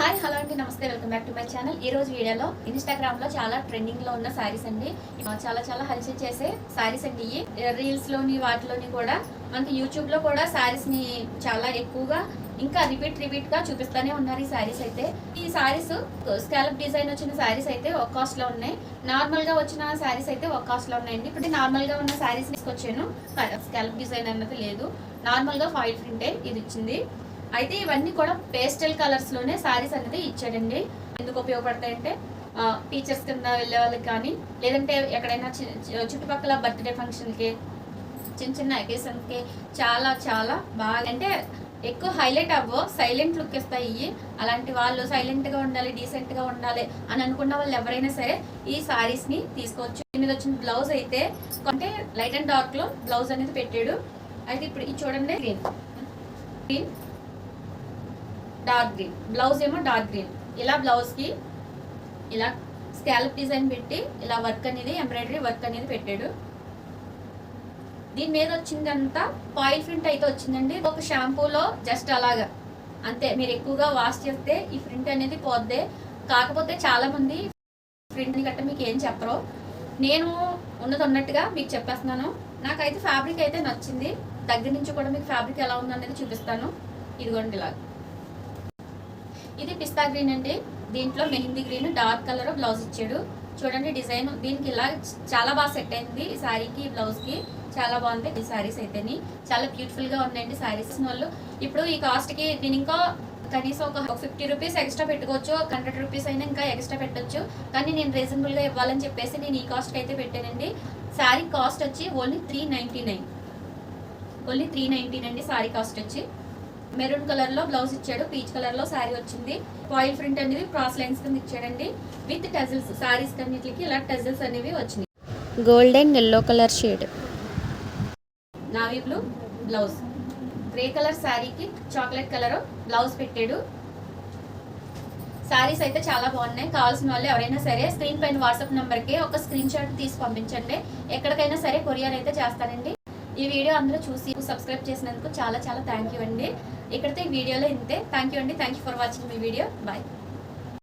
Hi hello అండి నమస్తే welcome back to my channel. ఈ రోజు వీడియోలో ఇన్స్టాగ్రామ్లో చాలా ట్రెండింగ్లో ఉన్న శారీస్ అండి. చాలా చాలా హల్చల్ చేసే శారీస్ అండి ఇవి. రీల్స్లోని వాటిలోని కూడా మనకి యూట్యూబ్లో కూడా శారీస్ని చాలా ఎక్కువగా ఇంకా రిపీట్ రిపీట్గా ఉన్నారు ఈ శారీస్ అయితే. ఈ శారీస్ స్కాలప్ డిజైన్ వచ్చిన శారీస్ అయితే ఒక కాస్ట్లో ఉన్నాయి. నార్మల్గా వచ్చిన శారీస్ అయితే ఒక కాస్ట్లో ఉన్నాయండి. ఇప్పుడు నార్మల్గా ఉన్న శారీస్ తీసుకొచ్చాను. స్కాలప్ డిజైన్ అన్నది లేదు. నార్మల్గా ఫాయిల్ ప్రింటే ఇది ఇచ్చింది. అయితే ఇవన్నీ కూడా పేస్టల్ కలర్స్లోనే సారీస్ అనేది ఇచ్చాడండి. ఎందుకు ఉపయోగపడతాయంటే టీచర్స్ కింద వెళ్ళే వాళ్ళకి కానీ లేదంటే ఎక్కడైనా చుట్టుపక్కల బర్త్డే ఫంక్షన్కి చిన్న చిన్న అకేషన్కి చాలా చాలా బాగా అంటే ఎక్కువ హైలైట్ అవ్వో సైలెంట్ లుక్ ఇస్తాయి ఇవి అలాంటి వాళ్ళు సైలెంట్గా ఉండాలి డీసెంట్గా ఉండాలి అని అనుకున్న వాళ్ళు ఎవరైనా సరే ఈ శారీస్ని తీసుకోవచ్చు. దీని మీద వచ్చిన బ్లౌజ్ అయితే అంటే లైట్ అండ్ డార్క్లో బ్లౌజ్ అనేది పెట్టాడు. అయితే ఇప్పుడు ఇది చూడండి green. Green. Dark green. Blouse ఏమో డార్క్ గ్రీన్. ఇలా బ్లౌజ్కి ఇలా స్కాలప్ డిజైన్ పెట్టి ఇలా వర్క్ అనేది ఎంబ్రాయిడరీ వర్క్ అనేది పెట్టాడు. దీని మీద వచ్చిందంతా పాయిల్ ప్రింట్ అయితే వచ్చిందండి. ఒక షాంపూలో జస్ట్ అలాగా. అంతే మీరు ఎక్కువగా వాష్ చేస్తే ఈ ప్రింట్ అనేది పోద్దే. కాకపోతే చాలామంది ప్రింట్ గట్ట మీకు ఏం చెప్పరు. నేను ఉన్నది ఉన్నట్టుగా మీకు చెప్పేస్తున్నాను. నాకైతే ఫ్యాబ్రిక్ అయితే నచ్చింది. దగ్గర నుంచి కూడా మీకు ఫ్యాబ్రిక్ ఎలా ఉందనేది చూపిస్తాను. ఇదిగోండి ఇలా ఇది పిస్తా గ్రీన్ అండి. దీంట్లో mehndi green dark colour blouse ఇచ్చాడు. చూడండి డిజైన్ దీనికి ఇలా చాలా బాగా సెట్ అయింది. ఈ శారీకి బ్లౌజ్కి చాలా బాగుంది. ఈ శారీస్ అయితేని చాలా బ్యూటిఫుల్గా ఉన్నాయండి శారీస్ వాళ్ళు. ఇప్పుడు ఈ కాస్ట్కి దీని ఇంకా కనీసం ఒక ఫిఫ్టీ రూపీస్ ఎక్స్ట్రా పెట్టుకోవచ్చు. హండ్రెడ్ రూపీస్ అయినా ఇంకా ఎక్స్ట్రా పెట్టొచ్చు. కానీ నేను రీజనబుల్గా ఇవ్వాలని చెప్పేసి నేను ఈ కాస్ట్ అయితే పెట్టానండి. శారీ కాస్ట్ వచ్చి only three ninety nine only three nineteen అండి శారీ కాస్ట్ వచ్చి. మెరూన్ కలర్లో బ్లౌజ్ ఇచ్చాడు పీచ్ కలర్లో శారీ వచ్చింది. పాయిల్ ప్రింట్ అనేది క్రాస్ లైన్స్ కింద ఇచ్చాడండి. విత్ టజిల్స్ శారీస్ కన్నిటికి ఇలా టజిల్స్ అనేవి వచ్చినాయి. Golden yellow colour shade. Navy blue blouse. Grey colour శారీకి చాక్లెట్ కలర్ బ్లౌజ్ పెట్టాడు. శారీస్ అయితే చాలా బాగున్నాయి. కావాల్సిన వాళ్ళు ఎవరైనా సరే స్క్రీన్ పైన వాట్సాప్ నెంబర్కి ఒక స్క్రీన్ షాట్ తీసి పంపించండి. ఎక్కడికైనా సరే కొరియర్ అయితే చేస్తానండి. ఈ వీడియో అందరూ చూసి సబ్స్క్రైబ్ చేసినందుకు చాలా చాలా థ్యాంక్ యూ అండి. ఇక్కడితో ఈ వీడియోలో ఇంతే. థ్యాంక్ యూ అండి. థ్యాంక్ యూ ఫర్ వాచింగ్ మీ వీడియో బాయ్